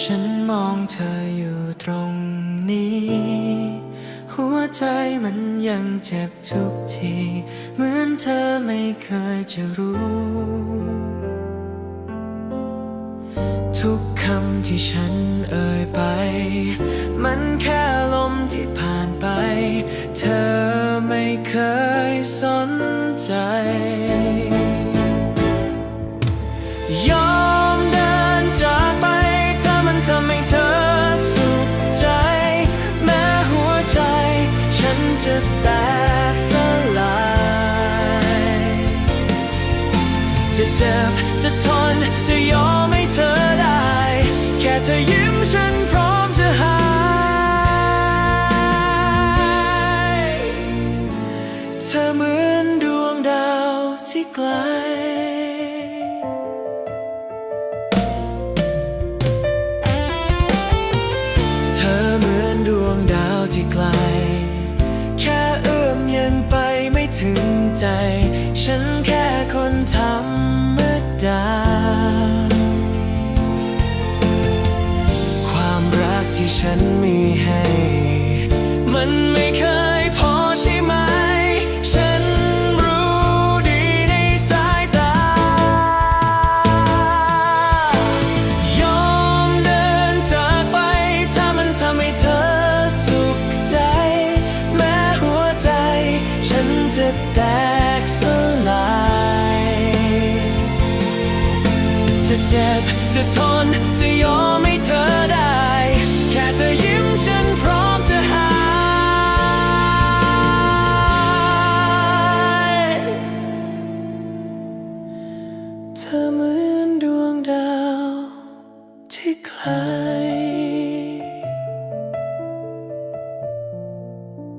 ฉันมองเธออยู่ตรงนี้ หัวใจมันยังเจ็บทุกที เหมือนเธอไม่เคยจะรู้ ทุก คำที่ฉันเอ่ยไป มันแค่ลมที่ผ่านไป เธอไม่เคยสนใจยอมเดินจากไป ถ้ามันทำให้เธอสุขใจ แม้หัวใจฉันจะแตก เธอเหมือนดวงดาวที่ไกล เธอเหมือนดวงดาวที่ไกล แค่เอื้อมยังไปไม่ถึงใจ ฉันแค่คนธรรมดา ความรักที่ฉันมีให้ จะแตกสลาย จะเจ็บ จะทน จะยอมให้เธอได้ แค่เธอยิ้มฉันพร้อมจะหาย เธอเหมือนดวงดาวที่ไกล